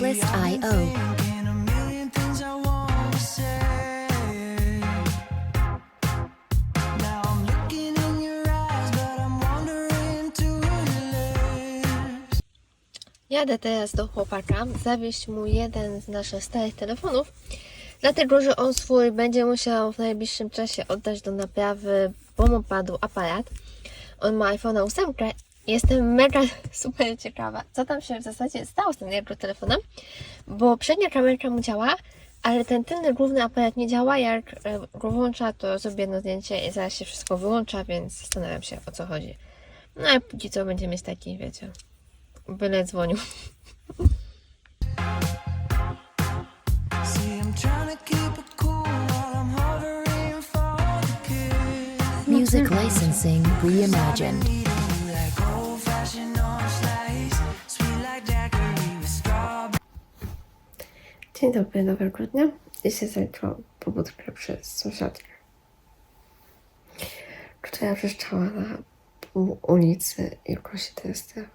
Lips. Jadę teraz do chłopaka, zawieźć mu jeden z naszych starych telefonów, dlatego że on swój będzie musiał w najbliższym czasie oddać do naprawy, bo mu padł aparat. On ma iPhone 8. Jestem mega super ciekawa, co tam się w zasadzie stało z tym jego telefonem, bo przednia kamerka mu działa, ale ten tylny główny aparat nie działa. Jak e, go włącza, to zrobię jedno zdjęcie i zaraz się wszystko wyłącza, więc zastanawiam się o co chodzi. No a póki co będzie mieć taki, wiecie, byle dzwonił. See, I'm trying Dzień dobry, nowego dnia. Dzisiaj zaliczyłam pobudkę przez sąsiadkę, która wrzeszczała na pół ulicy i kosi testy.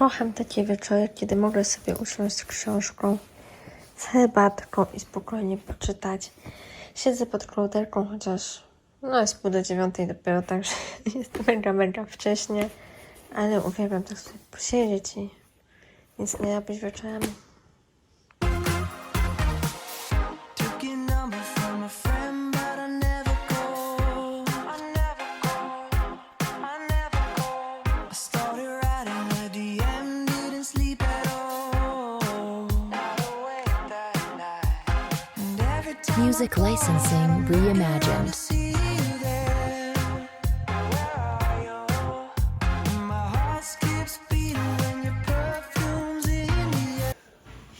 Kocham takie wieczory, kiedy mogę sobie usiąść z książką, z herbatką i spokojnie poczytać. Siedzę pod kołderką, chociaż no jest pół do dziewiątej dopiero, także jest mega, mega wcześnie. Ale uwielbiam tak sobie posiedzieć i nic nie robić wieczorami. In the air.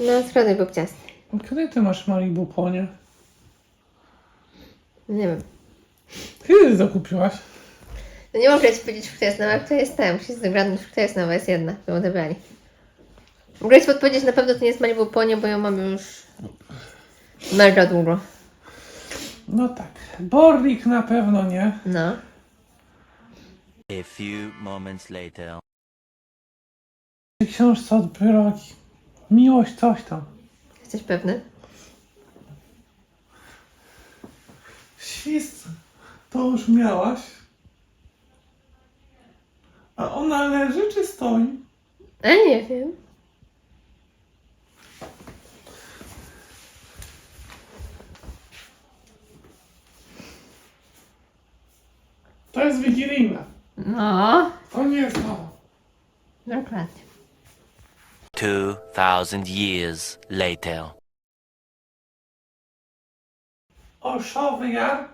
No, środek był ciasny. Kiedy ty masz Malibu Ponie? Nie wiem. Kiedy to kupiłaś? No nie mogę ci powiedzieć, która jest nowa, która jest ta. Musisz zgadnąć, która jest nowa. Jest jedna, którą odebrali. Mogę ci podpowiedzieć, na pewno to nie jest Malibu Ponie, bo ją mam już mega długo. No tak. Borlik na pewno nie. No. A few moments later. W książce od Pyrogi. Miłość coś tam. Jesteś pewny? Świst to już miałaś. A ona leży czy stoi? A nie wiem. To jest wigilijna. No. To nie jest to. Dokładnie. 2000 years later. O Szowy Jar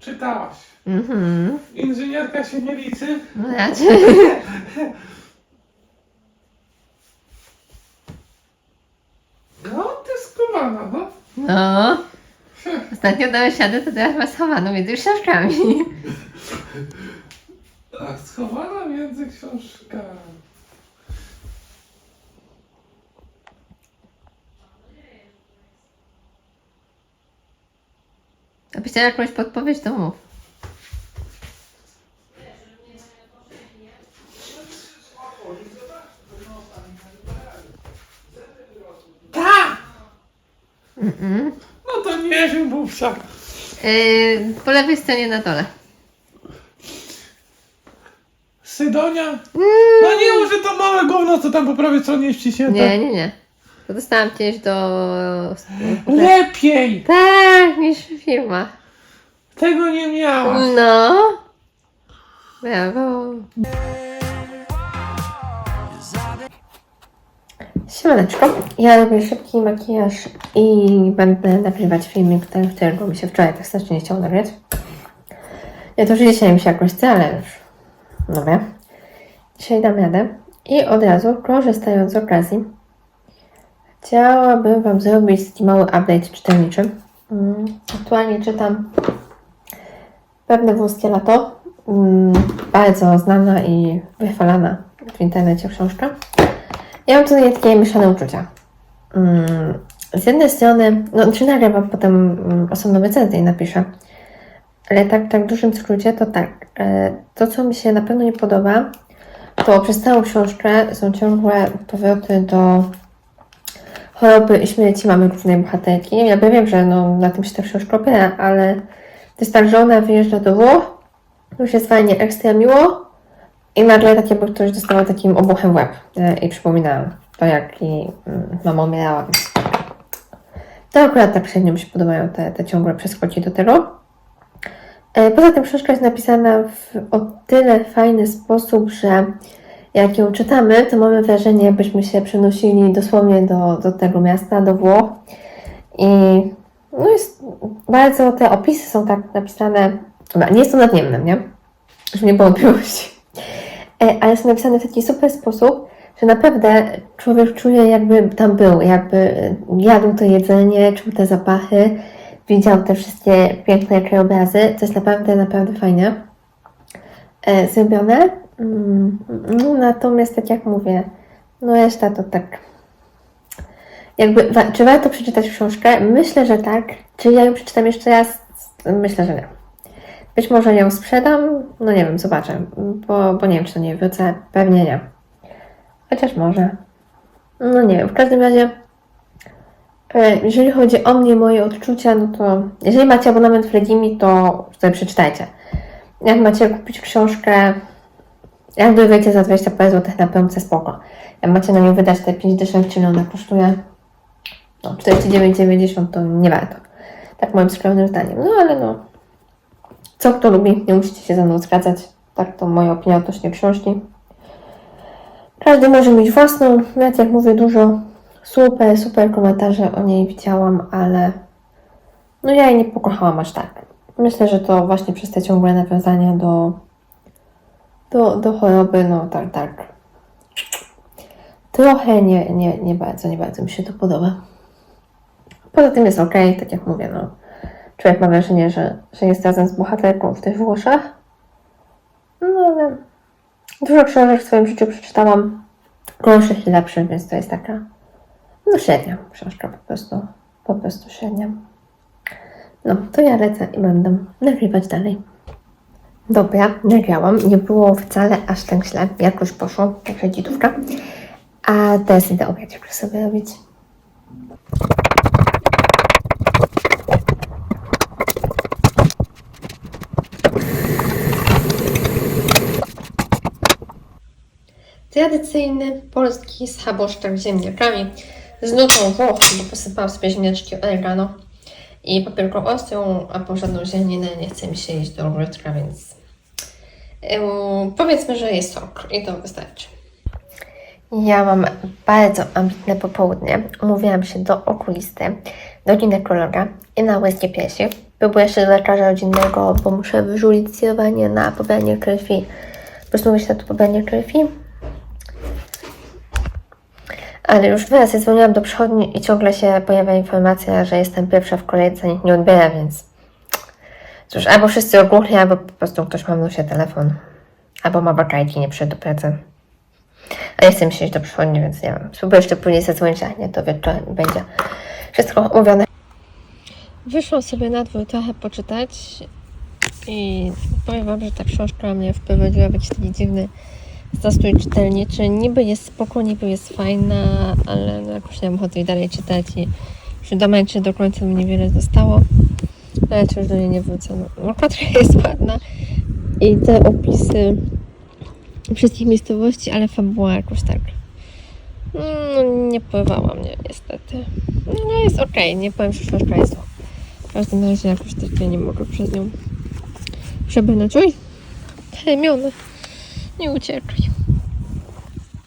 czytałaś. Mhm. Inżynierka się nie liczy. No raczej. No, ty skowana, no. No. Ostatnio dałeś siadę, to teraz was chowano między książkami. A schowana między książkami. A chciała jakąś podpowiedź, to mów. Tak! No to nie wiem, bubsa. Yy, po lewej stronie na dole. Sydonia? No nie, może to małe gówno, co tam po prawej stronie jest wciśnięte. Nie, nie, nie. To dostałam kiedyś do... Lepiej! Tak, niż firma. Tego nie miała. No. Brawo. Siemaneczko, ja robię szybki makijaż i będę nagrywać filmik, ten, którego mi się wczoraj tak strasznie nie chciało nagrać. Nie to, że dzisiaj mi się jakoś chce, ale już, no wiem. Dzisiaj dam radę. I od razu, korzystając z okazji, chciałabym Wam zrobić taki mały update czytelniczy. Mm, Aktualnie czytam Pewne włoskie lato. Mm, Bardzo znana i wychwalana w internecie książka. Ja mam tutaj takie mieszane uczucia. Mm, Z jednej strony, no czy nagrywam potem mm, osobną recenzję i napiszę, ale tak, tak w dużym skrócie to tak. e, To, co mi się na pewno nie podoba, to przez całą książkę są ciągłe powroty do choroby i śmierci mamy głównej bohaterki. Ja wiem, że no, na tym się ta książka opiera, ale to jest tak, że ona wyjeżdża do Włoch, już jest fajnie ekstra miło i nagle tak jakby ktoś dostawał takim obuchem łeb e, i przypomina to, jak i mm, mama umierała. To akurat tak średnio mi się podobają te, te ciągłe przeskoki do tego. E, Poza tym książka jest napisana w o tyle fajny sposób, że jak ją czytamy, to mamy wrażenie, jakbyśmy się przenosili dosłownie do, do tego miasta, do Włoch. I no jest bardzo, te opisy są tak napisane, nie jest to nad nie? Żeby nie było wątpliwości. Ale są napisane w taki super sposób, że naprawdę człowiek czuje, jakby tam był, jakby jadł to jedzenie, czuł te zapachy, widział te wszystkie piękne krajobrazy. To jest naprawdę, naprawdę fajnie e, zrobione. Mm, no, natomiast, tak jak mówię, no reszta to tak. Jakby, wa- czy warto przeczytać książkę? Myślę, że tak. Czy ja ją przeczytam jeszcze raz? Myślę, że nie. Być może ją sprzedam, no nie wiem, zobaczę, bo, bo nie wiem, czy do niej wrócę. Pewnie nie. Chociaż może. No nie wiem, w każdym razie, jeżeli chodzi o mnie, moje odczucia, no to jeżeli macie abonament w Legimi, to sobie przeczytajcie. Jak macie kupić książkę, jak dorwiecie za 20 parę złotych na promce, spoko. Jak macie na nią wydać te 5 dyszek, czyli ona kosztuje no, 49,90, to nie warto. Tak moim skromnym zdaniem. No ale no, co kto lubi, nie musicie się ze mną zgadzać. Tak to moja opinia odnośnie książki. Każdy może mieć własną, nawet jak mówię, dużo super, super komentarze o niej widziałam, ale no ja jej nie pokochałam aż tak. Myślę, że to właśnie przez te ciągłe nawiązania do, do, do choroby, no tak, tak. Trochę nie, nie, nie bardzo, nie bardzo mi się to podoba. Poza tym jest ok, tak jak mówię, no. Człowiek ma wrażenie, że, że jest razem z bohaterką w tych Włoszech. No ale dużo książek w swoim życiu przeczytałam, gorszych i lepszych, więc to jest taka, no średnia książka po prostu, po prostu średnia. No, to ja lecę i będę nagrywać dalej. Dobra, nagrałam. Nie było wcale aż tak źle. Jakoś poszło, także dzidówka. A teraz idę obiad już sobie robić. Tradycyjny polski schaboszczak z ziemniakami z nutą Włoch, bo posypałam sobie ziemniaczki oregano i papierką ostrą, a po żadną zieleninę nie chce mi się iść do ogródka, więc Ym, powiedzmy, że jest sok i to wystarczy. Ja mam bardzo ambitne popołudnie. Umówiłam się do okulisty, do ginekologa i na łezkie piersi. Próbuję jeszcze do lekarza rodzinnego, bo muszę skierowanie na pobranie krwi. Po prostu mówię się na to pobranie krwi. Ale już dwa razy dzwoniłam do przychodni i ciągle się pojawia informacja, że jestem pierwsza w kolejce, nikt nie odbiera, więc cóż, albo wszyscy ogłuchli, albo po prostu ktoś ma w nosie telefon. Albo ma wakajki nie przyszedł do pracy. A nie chcę się iść do przychodni, więc nie wiem. Spróbuję jeszcze później zadzwonić, a nie, to wieczorem będzie wszystko umówione. Wyszłam sobie na dwór trochę poczytać i powiem Wam, że ta książka mnie wprowadziła w jakiś taki dziwny zastój czytelniczy. Niby jest spoko, niby jest fajna, ale no jakoś nie mam ochoty jej dalej czytać i przy domęcie do końca mi niewiele zostało. Ale czy już do niej nie wrócę. No, okładka jest ładna i te opisy wszystkich miejscowości, ale fabuła jakoś tak no, nie pływała mnie niestety. No jest okej, nie powiem, że książka jest zła. W każdym razie jakoś tak ja nie mogę przez nią przebrnąć. Uj, Hermione, nie uciekli.